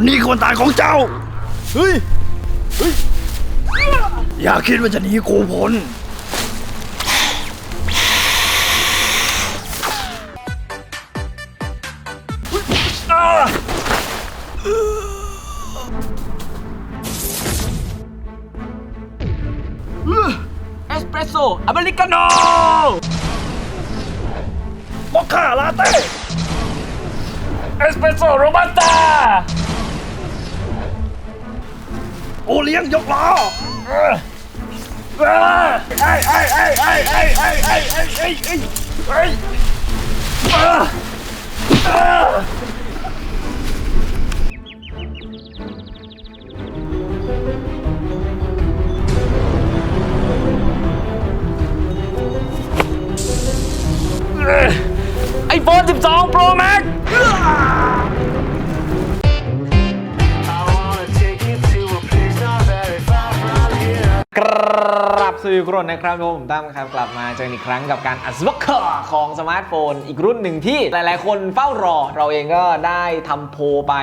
แฮร์รี่วันนี้คือวันตายของเจ้า เฮ้ย เฮ้ย อย่าคิดว่าจะหนีกูพ้นเอสเปรสโซ่อเมริกาโน่มอคค่าลาเต้ เอสเปรสโซ่โรบัสต้า โอเลี้ยงยกล้อไอ้ไอ้ไอ้ไอ้ไอ้ไอ้ไอ้ไอ้ไอ้ไอ้ รับสวัสดีทุกคนนะครับผมตั้มครับกลับมาเจออีกครั้งกับการอัดวกของสมาร์ทโฟน อีกรุ่นหนึ่งที่หลายๆ คนเฝ้ารอ เราเองก็ได้ทำโพไป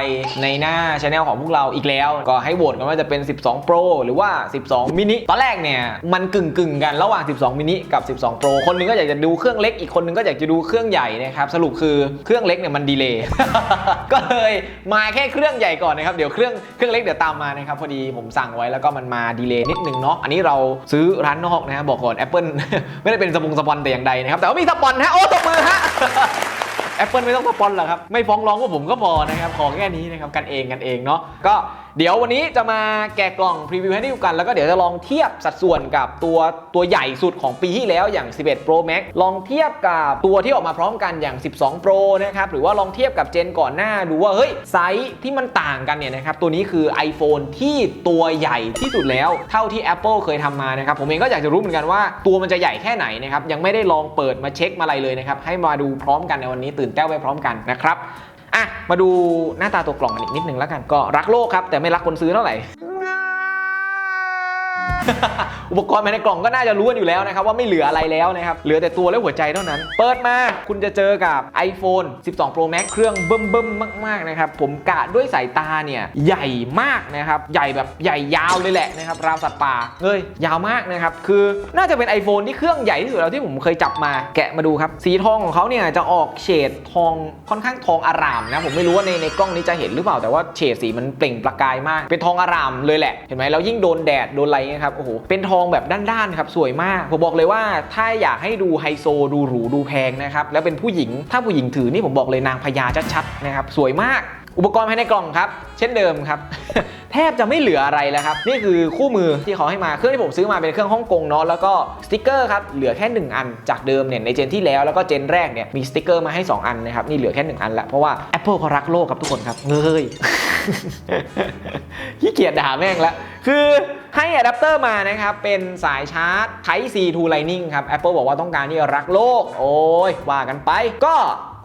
ในหน้าช anel ของพวกเราอีกแล้ว ก็ให้โหวตกันว่าจะเป็น 12 Pro หรือว่า 12 mini ตอนแรกเนี่ย มันกึ่งกึ่งกันระหว่าง 12 mini กับ 12 Pro คนหนึงก็อยากจะดูเครื่องเล็กอีกคนหนึงก็อยากจะดูเครื่องใหญ่นะครับสรุปคือเครื่องเล็กเนี่ยมันดีเลย์ก็เลยมาแค่เครื่องใหญ่ก่อนนะครับเดี๋ยวเครื่องเครื่องเล็กเดี๋ยวตามมานะครับพอดีผมสั่งไว้แล้วก็มันมาดีเลย์นิดนึงเนาะอันนี้เราซื้อร้านนอกนะฮะบอกก่อน Apple ไม่ได้เป็นสปงสปอนแต่อย่างใดนะครับ แต่ว่ามีสปอนฮะ โอ้ตบมือฮะแอปเปิลไม่ต้องสปอนหรอกครับ ไม่ฟ้องร้องพวกผมก็พอนะครับ ขอแค่นี้นะครับ กันเองกันเองเนาะ ก็ เดี๋ยววันนี้จะมาแกะกล่องพรีวิวให้ได้ดูกัน แล้วก็เดี๋ยวจะลองเทียบสัดส่วนกับตัวตัวใหญ่สุดของปีที่แล้วอย่าง 11 Pro Max ลองเทียบกับตัวที่ออกมาพร้อมกันอย่าง 12 Pro นะครับหรือว่าลองเทียบกับเจนก่อนหน้าดูว่าเฮ้ยไซส์ที่มันต่างกันเนี่ยนะครับตัวนี้คือ iPhone ที่ตัวใหญ่ที่สุดแล้วเท่าที่ Apple เคยทำมานะครับผมเองก็อยากจะรู้เหมือนกันว่าตัวมันจะใหญ่แค่ไหนนะครับยังไม่ได้ลองเปิดมาเช็คมาอะไรเลยนะครับให้มาดูพร้อมกันในวันนี้ตื่นเต้นไปพร้อมกันนะครับ อะ มาดูหน้าตาตัวกล่องกันอีกนิดนึงแล้วกัน ก็รักโลกครับ แต่ไม่รักคนซื้อเท่าไหร่อุปกรณ์ภายในกล่องก็น่าจะรู้กันอยู่แล้วนะครับว่าไม่เหลืออะไรแล้วนะครับ เหลือแต่ตัวและหัวใจเท่านั้น เปิดมาคุณจะเจอกับ iPhone 12 Pro Max เครื่องเบิ่มเบิ่มๆมากๆนะครับ ผมกะด้วยสายตาเนี่ย ใหญ่มากนะครับ ใหญ่แบบใหญ่ยาวเลยแหละนะครับ ราวสัตว์ป่าเฮ้ยยาวมากนะครับ คือน่าจะเป็น iPhone ที่เครื่องใหญ่ที่สุดแล้วที่ผมเคยจับมาแกะมาดูครับ สีทองของเขาเนี่ยจะออกเฉดทองค่อนข้างทองอารามนะผมไม่รู้ว่าในในกล้องนี้จะเห็นหรือเปล่าแต่ว่าเฉดสีมันเปล่งประกายมาก เป็นทองอารามเลยแหละเห็นไหมแล้วยิ่งโดนแดดโดนอะไรเงี้ยครับโอ้โหเป็นทองแบบด้านๆครับสวยมาก ผมบอกเลยว่าถ้าอยากให้ดูไฮโซดูหรูดูแพงนะครับแล้วเป็นผู้หญิงถ้าผู้หญิงถือนี่ผมบอกเลยนางพญาชัดๆนะครับสวยมากอุปกรณ์ภายในกล่องครับ เช่นเดิมครับ แทบจะไม่เหลืออะไรแล้วครับ นี่คือคู่มือที่เขาให้มาเครื่องที่ผมซื้อมาเป็นเครื่องฮ่องกงเนาะแล้วก็สติกเกอร์ครับเหลือแค่ 1 อันจากเดิมเนี่ยในเจนที่แล้วแล้วก็เจนแรกเนี่ยมีสติกเกอร์มาให้ 2 อันนะครับนี่เหลือแค่ 1 อันละเพราะว่า Apple เขารักโลกครับทุกคนครับเงยขี้เกียจด่าแม่งละคือ ให้อะแดปเตอร์มานะครับ เป็นสายชาร์จ Type C to Lightning ครับ Apple บอกว่าต้องการที่จะรักโลก โอ้ยว่ากันไป ก็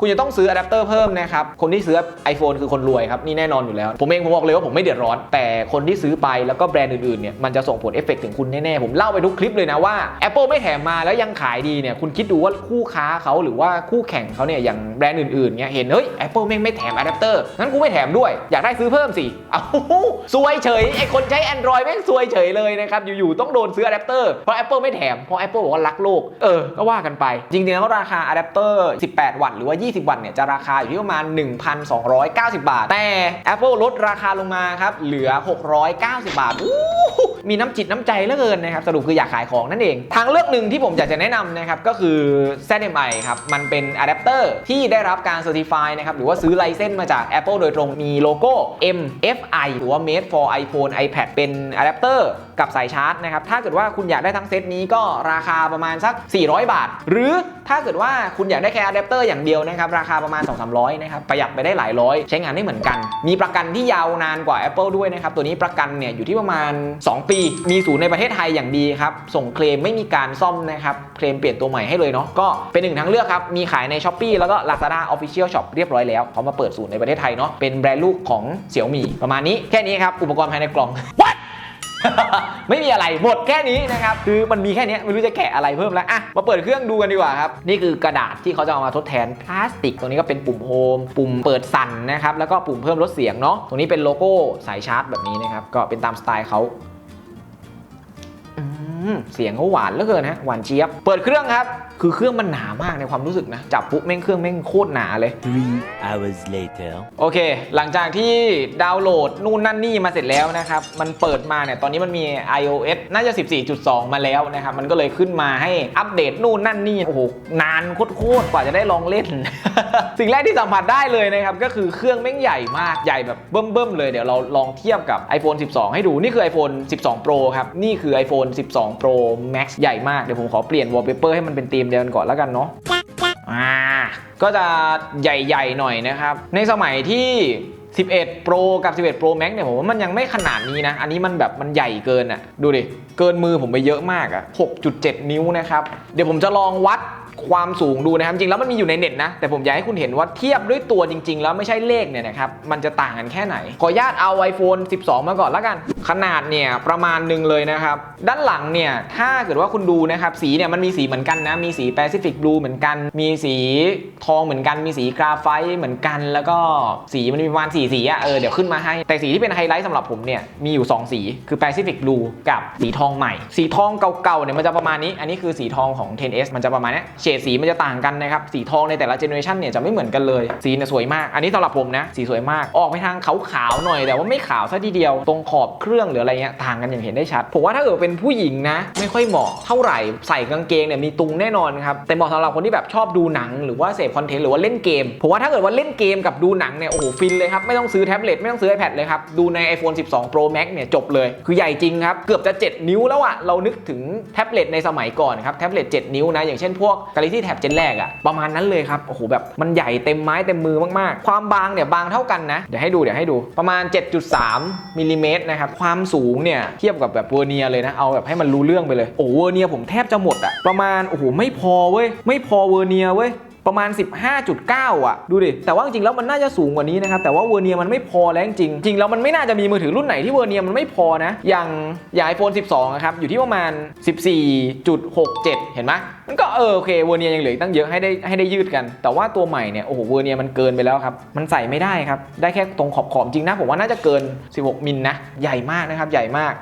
คุณจะต้องซื้ออะแดปเตอร์เพิ่มนะครับ คนที่ซื้อ iPhone คือคนรวยครับ นี่แน่นอนอยู่แล้ว ผมเองผมบอกเลยว่าผมไม่เดือดร้อน แต่คนที่ซื้อไปแล้วก็แบรนด์อื่นๆเนี่ยมันจะส่งผลเอฟเฟกต์ถึงคุณแน่ๆ ผมเล่าไปทุกคลิปเลยนะว่า Apple ไม่แถมมาแล้วยังขายดีเนี่ยคุณคิดดูว่าคู่ค้าเขาหรือว่าคู่แข่งเขาเนี่ยอย่างแบรนด์อื่นๆเนี่ยเห็นเฮ้ย Apple แม่งไม่แถมอะแดปเตอร์งั้นกูไม่แถมด้วยอยากได้ซื้อเพิ่มสิเอาซวยเฉยไอคนใช้ Android แม่งซวยเฉยเลยนะครับอยู่ๆต้องโดนซื้ออะแดปเตอร์เพราะ Apple ไม่แถมเพราะ Apple บอกว่ารักโลกเออก็ว่ากันไป จริงๆแล้วราคาอะแดปเตอร์ 18 วัตต์หรือว่า20 วัตต์เนี่ยจะราคาอยู่ที่ประมาณ 1,290 บาท แต่ Apple ลดราคาลงมาครับเหลือ 690 บาทมีน้ำจิตน้ำใจเหลือเกินนะครับสรุปคืออยากขายของนั่นเอง ทางเลือกหนึ่งที่ผมอยากจะแนะนำนะครับก็คือ ZMI ครับมันเป็นอะแดปเตอร์ที่ได้รับการ Certify นะครับหรือว่าซื้อไลเซนส์มาจาก Apple โดยตรงมีโลโก้ MFI หรือว่า Made for iPhone iPad เป็นอะแดปเตอร์กับสายชาร์จนะครับ ถ้าเกิดว่าคุณอยากได้ทั้งเซตนี้ก็ราคาประมาณสัก 400 บาท หรือถ้าเกิดว่าคุณอยากได้แค่อะแดปเตอร์อย่างเดียวนะครับ ราคาประมาณ 2-300นะครับ ประหยัดไปได้หลายร้อย ใช้งานได้เหมือนกัน มีประกันที่ยาวนานกว่า Apple ด้วยนะครับ ตัวนี้ประกันเนี่ยอยู่ที่ประมาณ 2 ปี มีศูนย์ในประเทศไทยอย่างดีครับ ส่งเคลมไม่มีการซ่อมนะครับ เคลมเปลี่ยนตัวใหม่ให้เลยเนาะ ก็เป็นหนึ่งทางเลือกครับ มีขายใน s h อ p e e แล้วก็ Lazada Official Shop เรียบร้อยแล้วเขามาเปิดศูนย์ในประเทศไทยเนาะ เป็นแบรนด์ลูกของ Xiaomi ประมาณนี้ แค่นี้ครับ อุปกรณ์ภายในกล่อง What ไม่มีอะไรหมดแค่นี้นะครับ คือมันมีแค่นี้ไม่รู้จะแกะอะไรเพิ่มแล้วอะมาเปิดเครื่องดูกันดีกว่าครับ นี่คือกระดาษที่เขาจะเอามาทดแทนพลาสติก ตรงนี้ก็เป็นปุ่มโฮมปุ่มเปิดสั่นนะครับแล้วก็ปุ่มเพิ่มลดเสียงเนาะตรงนี้เป็นโลโก้สายชาร์จแบบนี้นะครับก็เป็นตามสไตล์เขาเสียงเขาหวานเหลือเกินฮะหวานเจี๊ยบ เปิดเครื่องครับ คือเครื่องมันหนามากในความรู้สึกนะ จับปุ๊บแม่งเครื่องแม่งโคตรหนาเลย Three hours later. โอเค หลังจากที่ดาวน์โหลดนู่นนั่นนี่มาเสร็จแล้วนะครับ มันเปิดมาเนี่ย ตอนนี้มันมี iOS น่าจะ 14.2 มาแล้วนะครับ มันก็เลยขึ้นมาให้อัปเดตนู่นนั่นนี่ โอ้โห นานโคตรๆกว่าจะได้ลองเล่น สิ่งแรกที่สัมผัสได้เลยนะครับ ก็คือเครื่องแม่งใหญ่มาก ใหญ่แบบเบิ่มๆเลย เดี๋ยวเราลองเทียบกับ iPhone 12 ให้ดู นี่คือ iPhone 12 Pro ครับ นี่คือ iPhone 12 Pro Max ใหญ่มาก เดี๋ยวผมขอเปลี่ยน wallpaper ให้มันเป็นธีมเดียวกันก่อนแล้วกันเนาะอ่าก็จะใหญ่ๆหน่อยนะครับ ในสมัยที่ 11 Pro กับ 11 Pro Max เนี่ยผมว่ามันยังไม่ขนาดนี้นะ อันนี้มันแบบมันใหญ่เกินอะ่ะ ดูดิ เกินมือผมไปเยอะมากอะ่ะ 6.7 นิ้วนะครับ เดี๋ยวผมจะลองวัด ความสูงดูนะครับจริงแล้วมันมีอยู่ในเน็ตนะ แต่ผมอยากให้คุณเห็นว่าเทียบด้วยตัวจริง ๆ แล้วไม่ใช่เลขเนี่ยนะครับมันจะต่างกันแค่ไหน ขออนุญาตเอา iPhone 12 มาก่อนแล้วกัน ขนาดเนี่ยประมาณหนึ่งเลยนะครับ ด้านหลังเนี่ยถ้าเกิดว่าคุณดูนะครับสีเนี่ยมันมีสีเหมือนกันนะ มีสี Pacific Blue เหมือนกัน มีสีทองเหมือนกัน มีสีกราไฟต์เหมือนกัน แล้วก็สีมันมีประมาณสีสีอะเออเดี๋ยวขึ้นมาให้ แต่สีที่เป็นไฮไลท์สำหรับผมเนี่ยมีอยู่ 2 สีคือ Pacific Blue กับสีทองใหม่ สีทองเก่าๆเนี่ยมันจะประมาณนี้ อันนี้คือสีทองของ 10s มันจะประมาณนี้เฉดสีมันจะต่างกันนะครับ สีทองในแต่ละเจเนอเรชันเนี่ยจะไม่เหมือนกันเลย สีเนี่ยสวยมาก อันนี้สำหรับผมนะ สีสวยมาก ออกไปทางขาวๆหน่อย แต่ว่าไม่ขาวซะทีเดียว ตรงขอบเครื่องหรืออะไรเงี้ยต่างกันอย่างเห็นได้ชัด ผมว่าถ้าเกิดเป็นผู้หญิงนะ ไม่ค่อยเหมาะเท่าไหร่ ใส่กางเกงเนี่ยมีตุงแน่นอนครับ แต่เหมาะสำหรับคนที่แบบชอบดูหนัง หรือว่าเสพคอนเทนต์หรือว่าเล่นเกม ผมว่าถ้าเกิดว่าเล่นเกมกับดูหนังเนี่ย โอ้โห ฟินเลยครับ ไม่ต้องซื้อแท็บเล็ต ไม่ต้องซื้อ iPad เลยครับ ดูใน iPhone 12 Pro Max เนี่ยจบเลย คือใหญ่จริงครับ เกือบจะ 7 นิ้วแล้วอะเรานึกถึงแท็บเล็ตในสมัยก่อนครับ แท็บเล็ต 7 นิ้วนะ อย่างเช่นพวกาลิตี้แท็บเจนแรกอะประมาณนั้นเลยครับโอ้โหแบบมันใหญ่เต็มไม้เต็มมือมากๆ ความบางเนี่ยบางเท่ากันนะ เดี๋ยวให้ดูเดี๋ยวให้ดูประมาณ 7.3มิลลิเมตรนะครับความสูงเนี่ยเทียบกับแบบเวอร์เนียเลยนะเอาแบบให้มันรู้เรื่องไปเลยโอ้เวอร์เนียผมแทบจะหมดอะประมาณโอ้โหไม่พอเว้ยไม่พอเวอร์เนียเว้ย ประมาณ 15.9 อะ ดูดิ แต่ว่าจริงๆแล้วมันน่าจะสูงกว่านี้นะครับ แต่ว่าเวอร์เนียมันไม่พอแล้วจริงจริงแล้วมันไม่น่าจะมีมือถือรุ่นไหนที่เวอร์เนียมันไม่พอนะ อย่างอย่าง iPhone 12นะครับ อยู่ที่ประมาณ 14.67 เห็นไหมมันก็เออโอเคเวอร์เนียยังเหลืออกตั้งเยอะให้ได้ให้ได้ยืดกัน แต่ว่าตัวใหม่เนี่ยโอ้โหเวอร์เนียมันเกินไปแล้วครับ มันใส่ไม่ได้ครับ ได้แค่ตรงขอบๆจริงนะผมว่าน่าจะเกิน 16 มิลนะ ใหญ่มากนะครับ ใหญ่มาก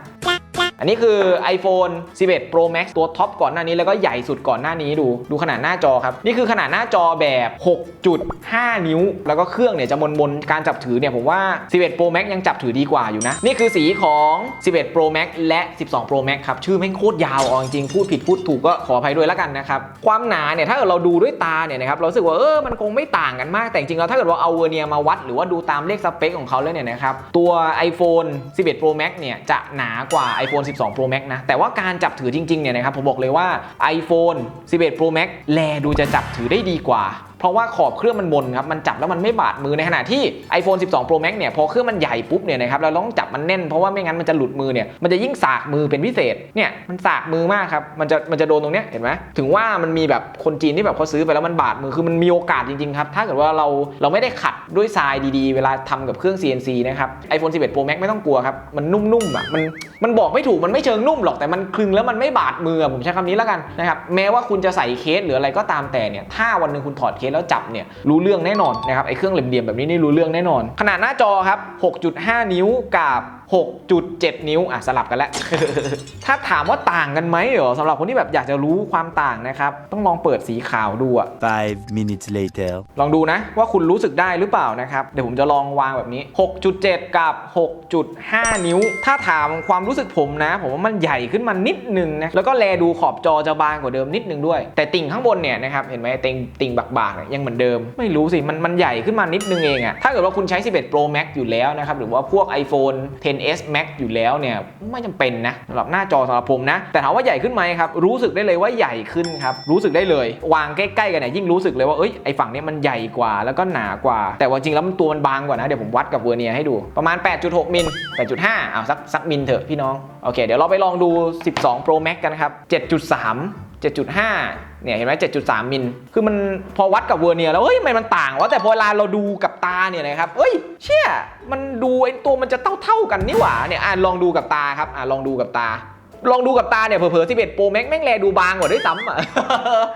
อันนี้คือ iPhone 11 Pro Max ตัวท็อปก่อนหน้านี้แล้วก็ใหญ่สุดก่อนหน้านี้ดู ดูขนาดหน้าจอครับ นี่คือขนาดหน้าจอแบบ 6.5 นิ้ว แล้วก็เครื่องเนี่ยจะมนมนการจับถือเนี่ยผมว่า 11 Pro Max ยังจับถือดีกว่าอยู่นะ นี่คือสีของ 11 Pro Max และ 12 Pro Max ครับ ชื่อแม่งโคตรยาวเอจริงพูดผิดพูดถูกก็ขออภัยด้วยแล้วกันนะครับ ความหนาเนี่ยถ้าเกิดเราดูด้วยตาเนี่ยนะครับเราสึกว่าเออมันคงไม่ต่างกันมากแต่จริงๆแล้วถ้าเกิดว่าเอาเวอร์เนียมาวัด หรือว่าดูตามเลขสเปคของเขาแล้วเนี่ยนะครับตัว iPhone 11 Pro Max เนี่ยจะหนากว่า iPhone 12 Pro Max นะ แต่ว่าการจับถือจริงๆเนี่ยนะครับผมบอกเลยว่า iPhone 11 Pro Max แลดูจะจับถือได้ดีกว่า เพราะว่าขอบเครื่องมันมนครับมันจับแล้วมันไม่บาดมือในขณะที่ iPhone 12 Pro Max เนี่ยพอเครื่องมันใหญ่ปุ๊บเนี่ยนะครับเราต้องจับมันแน่นเพราะว่าไม่งั้นมันจะหลุดมือเนี่ยมันจะยิ่งสากมือเป็นพิเศษเนี่ยมันสากมือมากครับมันจะมันจะโดนตรงเนี้ยเห็นไหมถึงว่ามันมีแบบคนจีนที่แบบเขาซื้อไปแล้วมันบาดมือคือมันมีโอกาสจริงๆครับถ้าเกิดว่าเราเราไม่ได้ขัดด้วยทรายดีๆ เวลาทำกับเครื่อง CNC นะครับ iPhone 11 Pro Max ไม่ต้องกลัวครับมันนุ่มๆอะมันมันบอกไม่ถูกมันไม่เชิงนุ่มหรอกแต่มันคลึงแล้วมันไม่บาดมือผมใช้คำนี้แล้วกันนะครับแม้ว่าคุณจะใส่เคสหรืออะไรก็ตามแต่เนี่ยถ้าวันหนึ่งคุณถอดเคสแล้วจับเนี่ยรู้เรื่องแน่นอนนะครับไอ้เครื่องเหลี่ยมๆแบบนี้นี่รู้เรื่องแน่นอน ขนาดหน้าจอครับ 6.5 นิ้วกับ 6.7 นิ้วอะสลับกันแล้ว ถ้าถามว่าต่างกันไหมเหรอสำหรับคนที่แบบอยากจะรู้ความต่างนะครับ ต้องลองเปิดสีขาวดูอะ Five minutes later. ลองดูนะว่าคุณรู้สึกได้หรือเปล่านะครับ เดี๋ยวผมจะลองวางแบบนี้ 6.7 กับ 6.5 นิ้ว ถ้าถามความรู้สึกผมนะ ผมว่ามันใหญ่ขึ้นมานิดนึงนะแล้วก็แลดูขอบจอจะบางกว่าเดิมนิดนึงด้วย แต่ติ่งข้างบนเนี่ยนะครับเห็นไหมติ่งติ่งบากๆเนี่ยยังเหมือนเดิม ไม่รู้สิมันมันใหญ่ขึ้นมานิดนึงเองอะถ้าเกิดว่าคุณใช้ 11 Pro Max อยู่แล้วนะครับหรือว่าพวก iPhone 10s Max อยู่แล้วเนี่ยไม่จำเป็นนะสำหรับหน้าจอสำหรับผมนะ แต่ถามว่าใหญ่ขึ้นไหมครับรู้สึกได้เลยว่าใหญ่ขึ้นครับรู้สึกได้เลย วางใกล้ๆกันเนี่ยยิ่งรู้สึกเลยว่าเอ้ยไอฝั่งนี้มันใหญ่กว่าแล้วก็หนากว่า แต่ว่าจริงแล้วมันตัวมันบางกว่านะเดี๋ยวผมวัดกับเวอร์เนียให้ดูประมาณ 8.6 มิล 8.5เอาสักสักมิลเถอะพี่น้องโอเคเดี๋ยวเราไปลองดู 12 Pro Max กันครับ7.3 7.5 เนี่ยเห็นไหม7.3 มิล คือมันพอวัดกับเวอร์เนียแล้ว เฮ้ยทำไมมันต่างวะแต่พอเวลาเราดูกับ ตาเนี่ยนะครับเอ้ยเชี่ยมันดูไอ้ตัวมันจะเท่าเท่ากันนี่หว่าเนี่ยอะลองดูกับตาครับอะลองดูกับตา ลองดูกับตาเนี่ยเผลอๆ11 Pro Max แม่งแลดูบางกว่าด้วยซ้ำอะ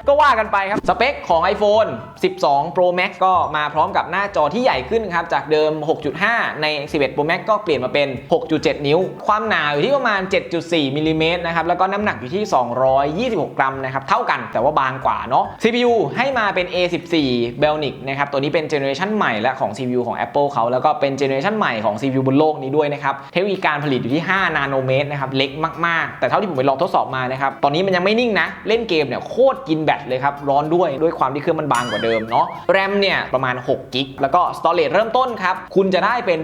ก็ว่ากันไปครับ สเปคของ iPhone 12 Pro Max ก็มาพร้อมกับหน้าจอที่ใหญ่ขึ้นครับ จากเดิม 6.5 ใน 11 Pro Max ก็เปลี่ยนมาเป็น 6.7 นิ้ว ความหนาอยู่ที่ประมาณ 7.4มิลลิเมตรนะครับ แล้วก็น้ำหนักอยู่ที่ 226 กรัมนะครับ เท่ากันแต่ว่าบางกว่าเนาะ CPU ให้มาเป็น A14 Bionic นะครับ ตัวนี้เป็นเจเนอเรชันใหม่และของ CPU ของ Apple เขาแล้วก็เป็นเจเนอเรชันใหม่ของ CPU บนโลกนี้ด้วยนะครับเทคโนโลยีการผลิตอยู่ที่ 5 นาโนเมตรนะครับเล็กมากแต่เท่าที่ผมไปลองทดสอบมานะครับ ตอนนี้มันยังไม่นิ่งนะ เล่นเกมเนี่ยโคตรกินแบตเลยครับ ร้อนด้วย ด้วยความที่เครื่องมันบางกว่าเดิมเนาะ แรมเนี่ยประมาณ6กิก แล้วก็ storage เริ่มต้นครับ คุณจะได้เป็น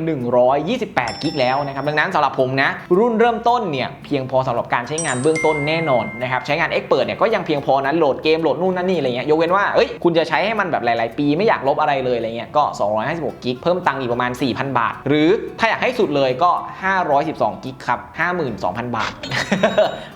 128กิกแล้วนะครับ ดังนั้นสำหรับผมนะ รุ่นเริ่มต้นเนี่ยเพียงพอสำหรับการใช้งานเบื้องต้นแน่นอนนะครับ ใช้งาน Expert เนี่ยก็ยังเพียงพอนะโหลดเกมโหลดนู่นนั่นนี่อะไรเงี้ย ยกเว้นว่า เอ้ย คุณจะใช้ให้มันแบบหลาย ๆ ปีไม่อยากลบอะไรเลยอะไรเงี้ย ก็ 256กิก เพิ่มตังค์อีกประมาณ 4,000 บาท หรือถ้าอยากให้สุดเลยก็ 512กิกครับ52,000 บาท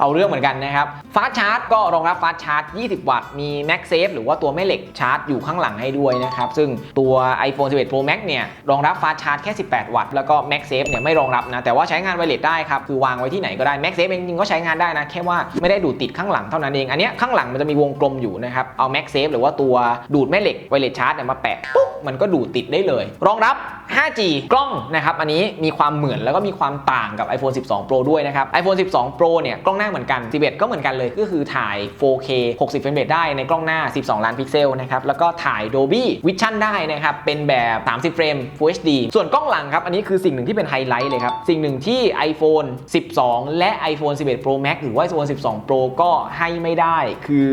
เอาเรื่องเหมือนกันนะครับฟาสชาร์จก็รองรับฟาสชาร์จ 20 วัตต์ มี MagSafe หรือว่าตัวแม่เหล็กชาร์จอยู่ข้างหลังให้ด้วยนะครับ ซึ่งตัว iPhone 11 Pro Max เนี่ยรองรับฟาสชาร์จแค่ 18 วัตต์ แล้วก็ MagSafe เนี่ยไม่รองรับนะ แต่ว่าใช้งานไวเลสได้ครับ คือวางไว้ที่ไหนก็ได้ MagSafe เองจริงๆก็ใช้งานได้นะ แค่ว่าไม่ได้ดูดติดข้างหลังเท่านั้นเอง อันนี้ข้างหลังมันจะมีวงกลมอยู่นะครับ เอา MagSafe หรือว่าตัวดูดแม่เหล็กไวเลสชาร์จเนี่ยมาแปะปุ๊บมันก็ดูดติดได้เลย รองรับ 5G กล้องนะครับอันนี้มีความเหมือนแล้วก็มีความต่างกับ iPhone 12 Pro ด้วยนะครับ iPhone 12 Pro เนี่ยกล้องหน้าเหมือนกัน 11 ก็เหมือนกันเลยก็คือถ่าย 4K 60เฟรมเรทได้ในกล้องหน้า 12 ล้านพิกเซลนะครับแล้วก็ถ่าย Dolby Vision ได้นะครับเป็นแบบ 30 เฟรม Full HD ส่วนกล้องหลังครับอันนี้คือสิ่งหนึ่งที่เป็นไฮไลท์เลยครับสิ่งหนึ่งที่ iPhone 12 และ iPhone 11 Pro Max หรือว่า iPhone 12 Pro ก็ให้ไม่ได้คือ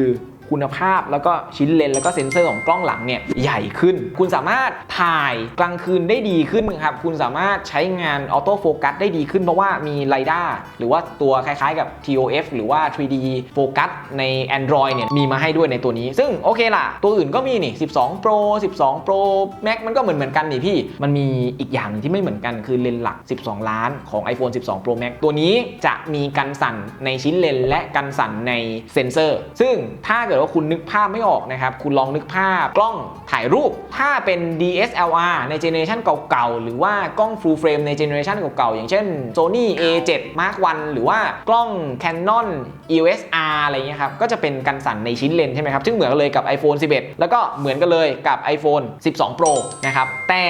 คุณภาพ แล้วก็ชิ้นเลนแล้วก็เซ็นเซอร์ของกล้องหลังเนี่ยใหญ่ขึ้น คุณสามารถถ่ายกลางคืนได้ดีขึ้นครับคุณสามารถใช้งานออโต้โฟกัสได้ดีขึ้นเพราะว่ามีไรด้าหรือว่าตัวคล้ายๆกับ TOF หรือว่า 3D โฟกัสใน Android เนี่ยมีมาให้ด้วยในตัวนี้ ซึ่งโอเคล่ะ ตัวอื่นก็มีนี่ 12 Pro 12 Pro Max มันก็เหมือนเหมือนกันนี่พี่ มันมีอีกอย่างหนึงที่ไม่เหมือนกันคือเลนส์หลัก 12 ล้านของ iPhone 12 Pro Max ตัวนี้จะมีกันสั่นในชิ้นเลนและกันสั่นในเซ็นเซอร์ ซึ่งถ้าเกิดว่าคุณนึกภาพไม่ออกนะครับคุณลองนึกภาพกล้องถ่ายรูป ถ้าเป็น DSLR ในเจเนอเรชันเก่าๆ หรือว่ากล้อง full frame ในเจเนอเรชันเก่าๆ อย่างเช่น Sony A7 Mark I หรือว่ากล้อง Canon EOS R อะไรเงี้ยครับ ก็จะเป็นกันสั่นในชิ้นเลนส์ใช่ไหมครับ ซึ่งเหมือนกันเลยกับ iPhone 11 แล้วก็เหมือนกันเลยกับ iPhone 12 Pro นะครับ แต่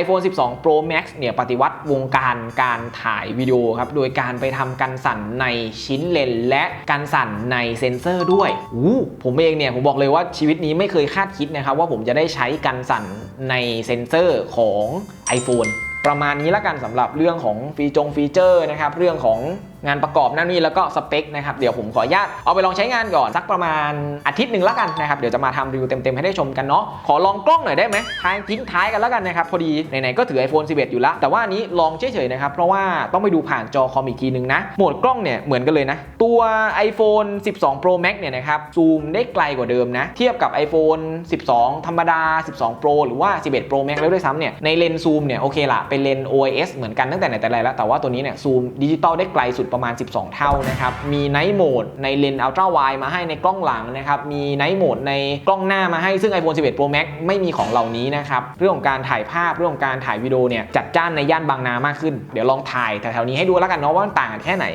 iPhone 12 Pro Max เนี่ยปฏิวัติวงการการถ่ายวิดีโอครับ โดยการไปทำกันสั่นในชิ้นเลนส์และกันสั่นในเซนเซอร์ด้วยอู้ผมมเองเนี่ยผมบอกเลยว่าชีวิตนี้ไม่เคยคาดคิดนะครับว่าผมจะได้ใช้กันสั่นในเซ็นเซอร์ของ iPhone ประมาณนี้ละกันสำหรับเรื่องของฟีจงฟีเจอร์นะครับเรื่องของ งานประกอบนั่นนี่แล้วก็สเปคนะครับเดี๋ยวผมขออนุญาตเอาไปลองใช้งานก่อนสักประมาณอาทิตย์หนึ่งและกันนะครับเดี๋ยวจะมาทำรีวิวเต็มๆให้ได้ชมกันเนาะขอลองกล้องหน่อยได้ไหมท้ายทิ้งท้ายกันแล้วกันนะครับพอดีไหนๆก็ถือ iPhone 11 อยู่แล้วแต่ว่านนี้ลองเฉยๆนะครับเพราะว่าต้องไปดูผ่านจอคอมอีกทีนึงนะโหมดกล้องเนี่ยเหมือนกันเลยนะตัว iPhone 12 Pro Max เนี่ยนะครับซูมได้ไกลกว่าเดิมนะเทียบกับ iPhone 12 ธรรมดา 12 Pro หรือว่า 11 Pro Max แล้วด้วยซ้ำเนี่ยในเลนส์ซูมเนี่ยโอเคละเป็นเลนส์ OIS เหมือนกันตั้งแต่ไหนแต่ไรแล้วแต่ว่าตัวนี้เนี่ยซูมดิจิตอลได้ไกลสุดประมาณ 12 เท่านะครับ มีไนท์โหมดในเลนส์อัลตร้าไวมาให้ในกล้องหลังนะครับ มีไนท์โหมดในกล้องหน้ามาให้ ซึ่ง iPhone 11 Pro Max ไม่มีของเหล่านี้นะครับ เรื่องของการถ่ายภาพ เรื่องของการถ่ายวิดีโอเนี่ยจัดจ้านในย่านบางนามากขึ้น เดี๋ยวลองถ่ายแถวๆนี้ให้ดูแล้วกันเนาะว่ามันต่างกันแค่ไหน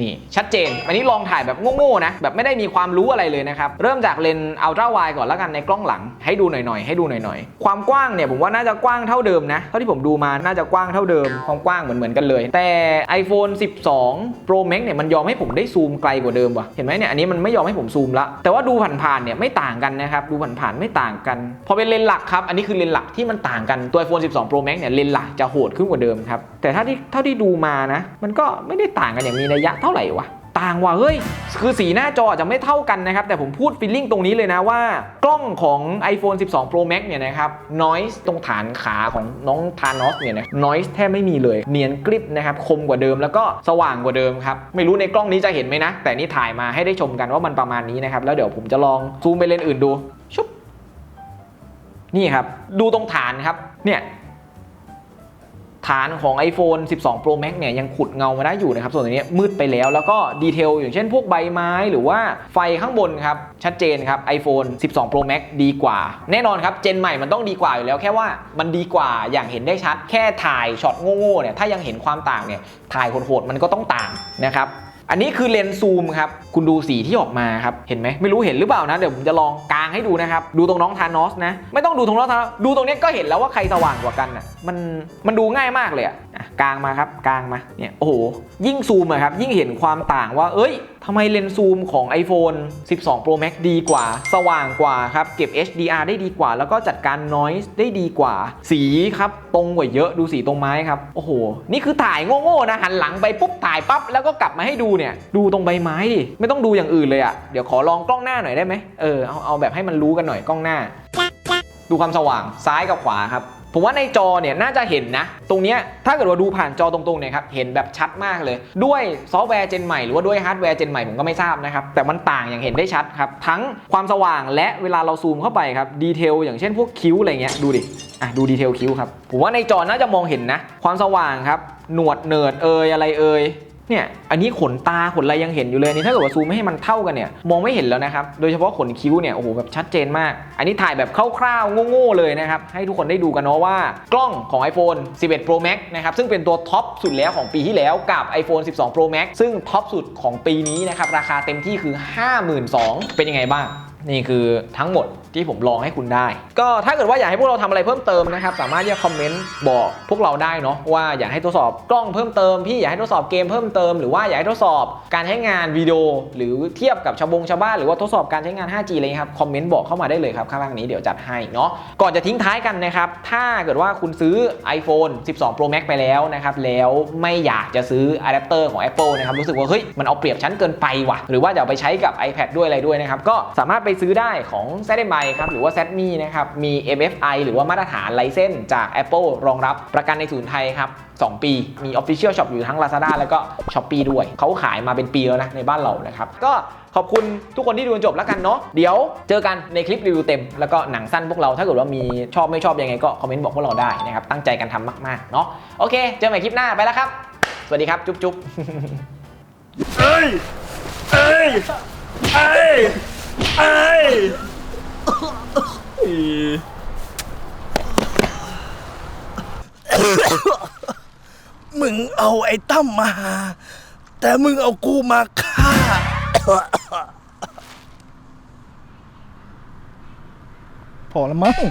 นี่ชัดเจน อันนี้ลองถ่ายแบบโง่ๆนะ แบบไม่ได้มีความรู้อะไรเลยนะครับ เริ่มจากเลนส์อัลตร้าไวก่อนแล้วกันในกล้องหลัง ให้ดูหน่อยๆ ให้ดูหน่อยๆ ความกว้างเนี่ยผมว่าน่าจะกว้างเท่าเดิมนะ เท่าที่ผมดูมาน่าจะกว้างเท่าเดิม ความกว้างเหมือนๆกันเลย แต่ iPhone 12 Pro Max เนี่ยมันยอมให้ผมได้ซูมไกลกว่าเดิมว่ะ เห็นไหมเนี่ย อันนี้มันไม่ยอมให้ผมซูมละ แต่ว่าดูผ่านๆ เนี่ยไม่ต่างกันนะครับ ดูผ่านๆ ไม่ต่างกัน พอเป็นเลนส์หลักครับ อันนี้คือเลนส์หลักที่มันต่างกันตัว iPhone 12 Pro Max เนี่ยเลนส์หลักจะโหดขึ้นกว่าเดิมครับ แต่ถ้าที่เท่าที่ดูมานะ มันก็ไม่ได้ต่างกันอย่างมีนัยยะเท่าไหร่วะต่างว่ะเฮ้ยคือสีหน้าจอจะไม่เท่ากันนะครับ แต่ผมพูดฟีลลิ่งตรงนี้เลยนะว่า กล้องของ iPhone 12 Pro Max เนี่ยนะครับ noise ตรงฐานขาของน้องทานอสเนี่ยนะ noise แทบไม่มีเลย เนียนกริบนะครับ คมกว่าเดิมแล้วก็สว่างกว่าเดิมครับ ไม่รู้ในกล้องนี้จะเห็นไหมนะ แต่นี่ถ่ายมาให้ได้ชมกันว่ามันประมาณนี้นะครับ แล้วเดี๋ยวผมจะลองซูมไปเลนส์อื่นดูชุบนี่ครับ ดูตรงฐานครับเนี่ย ฐานของ iPhone 12 Pro Max เนี่ยยังขุดเงามาได้อยู่นะครับ ส่วนตัวนี้มืดไปแล้ว แล้วก็ดีเทลอย่างเช่นพวกใบไม้หรือว่าไฟข้างบนครับ ชัดเจนครับ iPhone 12 Pro Max ดีกว่า แน่นอนครับ เจนใหม่มันต้องดีกว่าอยู่แล้วแค่ว่ามันดีกว่าอย่างเห็นได้ชัด แค่ถ่ายช็อตโง่ๆเนี่ยถ้ายังเห็นความต่างเนี่ยถ่ายโหดๆมันก็ต้องต่างนะครับ อันนี้คือเลนส์ซูมครับ คุณดูสีที่ออกมาครับ เห็นไหม ไม่รู้เห็นหรือเปล่านะ เดี๋ยวผมจะลองกางให้ดูนะครับ ดูตรงน้องทานอสนะ ไม่ต้องดูตรงน้องทานอสดูตรงนี้ก็เห็นแล้วว่าใครสว่างกว่ากันอะ มัน มันดูง่ายมากเลยอะอะกางมาครับ กางมา เนี่ย โอ้โห ยิ่งซูมอะครับ ยิ่งเห็นความต่างว่า เอ้ยทำไมเลนส์ซูมของ iPhone 12 Pro Max ดีกว่า สว่างกว่าครับ เก็บ HDR ได้ดีกว่า แล้วก็จัดการ noise ได้ดีกว่า สีครับตรงกว่าเยอะดูสีตรงไม้ครับ โอ้โห นี่คือถ่ายโง่ๆนะหันหลังไปปุ๊บถ่ายปั๊บแล้วก็กลับมาให้ดูเนี่ย ดูตรงใบไม้ดิ ไม่ต้องดูอย่างอื่นเลยอะเดี๋ยวขอลองกล้องหน้าหน่อยได้ไหมเออเอาเอาแบบให้มันรู้กันหน่อยกล้องหน้า ดูความสว่างซ้ายกับขวาครับ ผมว่าในจอเนี่ยน่าจะเห็นนะ ตรงเนี้ยถ้าเกิดว่าดูผ่านจอตรงๆเนี่ยครับเห็นแบบชัดมากเลย ด้วยซอฟต์แวร์เจนใหม่หรือว่าด้วยฮาร์ดแวร์เจนใหม่ผมก็ไม่ทราบนะครับ แต่มันต่างอย่างเห็นได้ชัดครับ ทั้งความสว่างและเวลาเราซูมเข้าไปครับดีเทลอย่างเช่นพวกคิ้วอะไรเงี้ยดูดิอะดูดีเทลคิ้วครับผมว่าในจอน่าจะมองเห็นนะ ความสว่างครับหนวดเนิร์ดเอยอะไรเอย เนี่ยอันนี้ขนตาขนอะไรยังเห็นอยู่เลยนี่ถ้าเกิดว่าซูมไม่ให้มันเท่ากันเนี่ยมองไม่เห็นแล้วนะครับโดยเฉพาะขนคิ้วเนี่ยโอ้โหแบบชัดเจนมาก อันนี้ถ่ายแบบคร่าวๆโง่ๆเลยนะครับให้ทุกคนได้ดูกันเนาะว่ากล้องของ iPhone 11 Pro Max นะครับซึ่งเป็นตัวท็อปสุดแล้วของปีที่แล้วกับ iPhone 12 Pro Max ซึ่งท็อปสุดของปีนี้นะครับราคาเต็มที่คือ 52,000 เป็นยังไงบ้าง นี่คือทั้งหมดที่ผมลองให้คุณได้ ก็ถ้าเกิดว่าอยากให้พวกเราทำอะไรเพิ่มเติมนะครับ สามารถที่จะคอมเมนต์บอกพวกเราได้เนาะว่าอยากให้ทดสอบกล้องเพิ่มเติมพี่อยากให้ทดสอบเกมเพิ่มเติมหรือว่าอยากให้ทดสอบการใช้งานวิดีโอ หรือเทียบกับชาวบงชาวบ้านหรือว่าทดสอบการใช้งาน 5G อะไรเงี้ยครับคอมเมนต์บอกเข้ามาได้เลยครับข้างล่างนี้เดี๋ยวจัดให้เนาะก่อนจะทิ้งท้ายกันนะครับถ้าเกิดว่าคุณซื้อ iPhone 12 Pro Max ไปแล้วนะครับแล้วไม่อยากจะซื้ออะแดปเตอร์ของ Apple นะครับรู้สึกว่าเฮ้ยมันเอาเปรียบชั้นเกินไปว่ะหรือว่าจะเอาไปใช้กับ iPad ด้วยอะไรด้วยนะครับก็สามารถไปซื้อได้ของ z m i ครับหรือว่า z m i นะครับมี MFI หรือว่ามาตรฐานไลเซนส์จาก Apple รองรับประกันในศูนย์ไทยครับ2 ปี มี Official Shop อยู่ทั้ง Lazada แล้วก็ Shopee ด้วย เขาขายมาเป็นปีแล้วนะ ในบ้านเรานะครับ ก็ขอบคุณทุกคนที่ดูจนจบแล้วกันเนาะเดี๋ยวเจอกันในคลิปรีวิวเต็ม แล้วก็หนังสั้นพวกเราถ้าเกิดว่ามีชอบไม่ชอบยังไงก็คอมเมนต์บอกพวกเราได้นะครับ ตั้งใจกันทำมากๆเนาะโอเค เจอกันใหม่คลิปหน้าไปแล้วครับ สวัสดีครับจุ๊บจุ๊บเอ้ยเอ้ยเอ้ย เอ้ยมึงเอาไอ้ตั้มมาแต่มึงเอากูมาฆ่า พอแล้วมั้ง